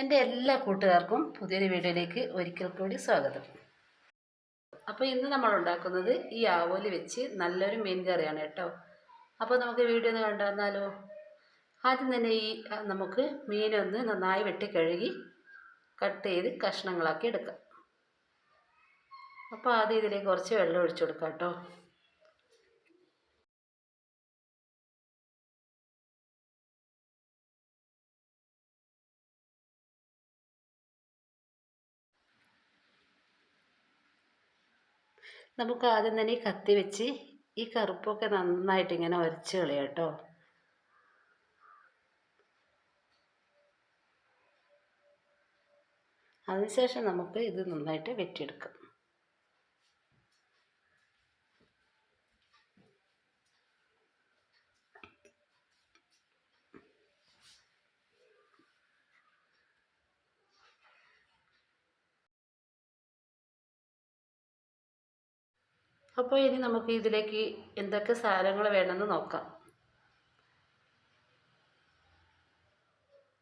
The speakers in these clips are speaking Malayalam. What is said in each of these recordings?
എന്റെ എല്ലാ കൂട്ടുകാർക്കും പുതിയൊരു വീഡിയോയിലേക്ക് ഒരിക്കൽ കൂടി സ്വാഗതം. അപ്പോൾ ഇന്ന് നമ്മൾ ഉണ്ടാക്കുന്നത് ഈ ആവോലി വെച്ച് നല്ലൊരു മീൻ കറിയാണ് കേട്ടോ. അപ്പോൾ നമുക്ക് വീഡിയോ ഒന്ന് കണ്ടുവന്നാലോ ആദ്യം തന്നെ ഈ നമുക്ക് മീനൊന്ന് നന്നായി വെട്ടി കഴുകി കട്ട് ചെയ്ത് കഷ്ണങ്ങളാക്കി എടുക്കാം. അപ്പോൾ ആദ്യം ഇതിലേക്ക് കുറച്ച് വെള്ളം ഒഴിച്ചു കൊടുക്കാം കേട്ടോ. നമുക്ക് ആദ്യം തന്നെ ഈ കത്തി വെച്ച് ഈ കറുപ്പൊക്കെ നന്നായിട്ട് ഇങ്ങനെ ഒരച്ച് കളയാം കേട്ടോ. അതിനുശേഷം നമുക്ക് ഇത് നന്നായിട്ട് വെട്ടിയെടുക്കാം. അപ്പോൾ ഇനി നമുക്ക് ഇതിലേക്ക് എന്തൊക്കെ സാധനങ്ങൾ വേണമെന്ന് നോക്കാം.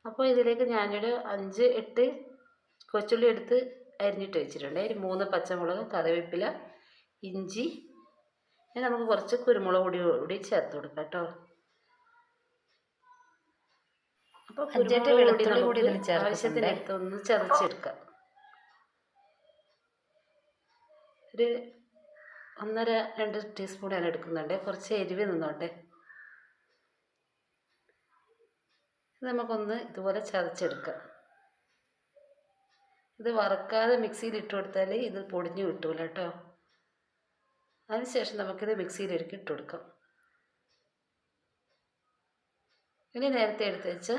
അപ്പോൾ ഇതിലേക്ക് ഞാനൊരു അഞ്ച് എട്ട് കൊച്ചുള്ളി എടുത്ത് അരിഞ്ഞിട്ട് വെച്ചിട്ടുണ്ട്. ഒരു മൂന്ന് പച്ചമുളക് കറിവേപ്പില ഇഞ്ചി. ഇനി നമുക്ക് കുറച്ച് കുരുമുളക് പൊടി കൂടി ചേർത്ത് കൊടുക്കാം കേട്ടോ. അപ്പോൾ അഞ്ചെട്ട് വെളുത്തുള്ളി കൂടി ഇതിൽ ആവശ്യത്തിനടുത്ത് ഒന്ന് ചതച്ചെടുക്കാം. ഒരു ഒന്നര രണ്ട് ടീസ്പൂൺ ഞാൻ എടുക്കുന്നുണ്ട്. കുറച്ച് എരിവ് നിന്നോട്ടെ. ഇത് നമുക്കൊന്ന് ഇതുപോലെ ചതച്ചെടുക്കാം. ഇത് വറക്കാതെ മിക്സിയിൽ ഇട്ട് കൊടുത്താൽ ഇത് പൊടിഞ്ഞു കിട്ടൂല കേട്ടോ. അതിനുശേഷം നമുക്കിത് മിക്സിയിലേക്ക് ഇട്ട് കൊടുക്കാം. ഇനി നേരത്തെ എടുത്ത് വെച്ച്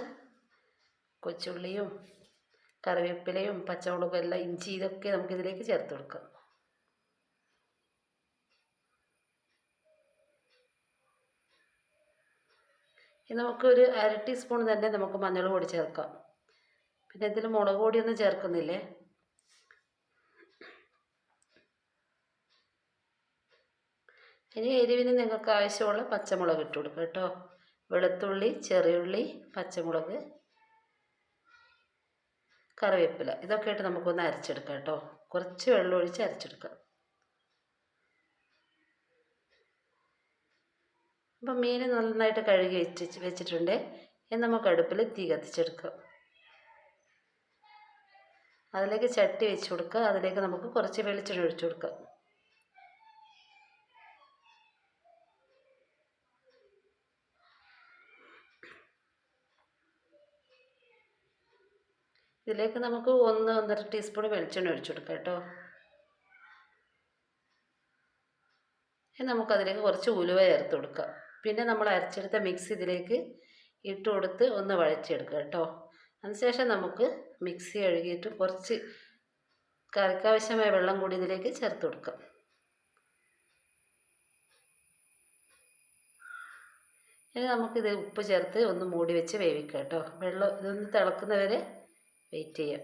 കൊച്ചുള്ളിയും കറിവേപ്പിലയും പച്ചമുളകും എല്ലാം ഇഞ്ചി ഇതൊക്കെ നമുക്കിതിലേക്ക് ചേർത്ത് കൊടുക്കാം. നമുക്കൊരു അര ടീസ്പൂൺ തന്നെ നമുക്ക് മഞ്ഞൾ പൊടി ചേർക്കാം. പിന്നെ ഇതിൽ മുളക് പൊടിയൊന്നും ചേർക്കുന്നില്ലേ? ഇനി എരിവിന് നിങ്ങൾക്ക് ആവശ്യമുള്ള പച്ചമുളക് ഇട്ട് കൊടുക്കുക കേട്ടോ. വെളുത്തുള്ളി ചെറിയുള്ളി പച്ചമുളക് കറിവേപ്പില. ഇതൊക്കെ ആയിട്ട് നമുക്കൊന്ന് അരച്ചെടുക്കാം കേട്ടോ. കുറച്ച് വെള്ളം ഒഴിച്ച് അരച്ചെടുക്കാം. അപ്പം മീൻ നന്നായിട്ട് കഴുകി വെച്ച് വെച്ചിട്ടുണ്ട്. ഇനി നമുക്ക് അടുപ്പിൽ തീ കത്തിച്ചെടുക്കാം. അതിലേക്ക് ചട്ടി വെച്ച് കൊടുക്കുക. അതിലേക്ക് നമുക്ക് കുറച്ച് വെളിച്ചെണ്ണ ഒഴിച്ചു കൊടുക്കാം. ഇതിലേക്ക് നമുക്ക് ഒന്ന് ഒന്നര ടീസ്പൂൺ വെളിച്ചെണ്ണ ഒഴിച്ചു കൊടുക്കാം കേട്ടോ. നമുക്കതിലേക്ക് കുറച്ച് ഉലുവ ചേർത്ത് കൊടുക്കാം. പിന്നെ നമ്മൾ അരച്ചെടുത്ത മിക്സ് ഇതിലേക്ക് ഇട്ട് കൊടുത്ത് ഒന്ന് വഴച്ചെടുക്കുക കേട്ടോ. അതിനുശേഷം നമുക്ക് മിക്സി കഴുകിയിട്ട് കുറച്ച് കറിക്കാവശ്യമായ വെള്ളം കൂടി ഇതിലേക്ക് ചേർത്ത് കൊടുക്കാം. ഇനി നമുക്കിത് ഉപ്പ് ചേർത്ത് ഒന്ന് മൂടി വെച്ച് വേവിക്കാം കേട്ടോ. വെള്ളം ഇതൊന്ന് തിളക്കുന്നവരെ വെയിറ്റ് ചെയ്യാം.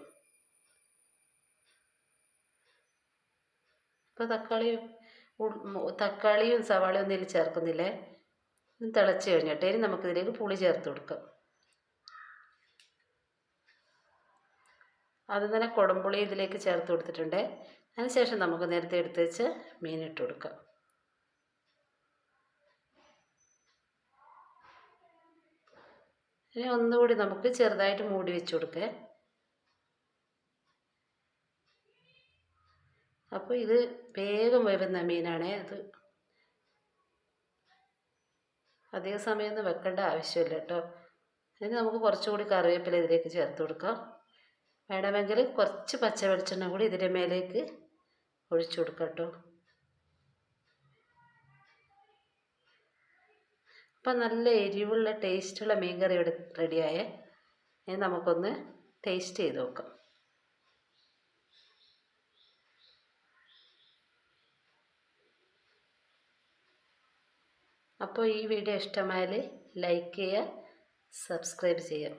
ഇപ്പോൾ തക്കാളിയും തക്കാളിയും സവാളയും ഒന്നും ചേർക്കുന്നില്ലേ? തിളച്ച് കഴിഞ്ഞിട്ട് ഇനി നമുക്കിതിലേക്ക് പുളി ചേർത്ത് കൊടുക്കാം. ആദ്യം തന്നെ കുടംപുളി ഇതിലേക്ക് ചേർത്ത് കൊടുത്തിട്ടുണ്ട്. അതിനുശേഷം നമുക്ക് നേരത്തെ എടുത്ത് വെച്ച് മീൻ ഇട്ട് കൊടുക്കാം. ഇനി ഒന്നുകൂടി നമുക്ക് ചെറുതായിട്ട് മൂടി വെച്ച് കൊടുക്കേ. അപ്പോൾ ഇത് വേഗം വരുന്ന മീനാണേ അത്. അധിക സമയമൊന്നും വെക്കേണ്ട ആവശ്യമില്ല കേട്ടോ. ഇനി നമുക്ക് കുറച്ചുകൂടി കറിവേപ്പില ഇതിലേക്ക് ചേർത്ത് കൊടുക്കാം. വേണമെങ്കിൽ കുറച്ച് പച്ച വെളിച്ചെണ്ണ കൂടി ഇതിന്റെ മേലേക്ക് ഒഴിച്ചു കൊടുക്കാം കേട്ടോ. അപ്പം നല്ല എരിവുള്ള ടേസ്റ്റുള്ള മീൻ കറി റെഡിയായേ ഇനി നമുക്കൊന്ന് ടേസ്റ്റ് ചെയ്ത് നോക്കാം. അപ്പോൾ ഈ വീഡിയോ ഇഷ്ടമായാൽ ലൈക്ക് ചെയ്യുക സബ്സ്ക്രൈബ് ചെയ്യുക.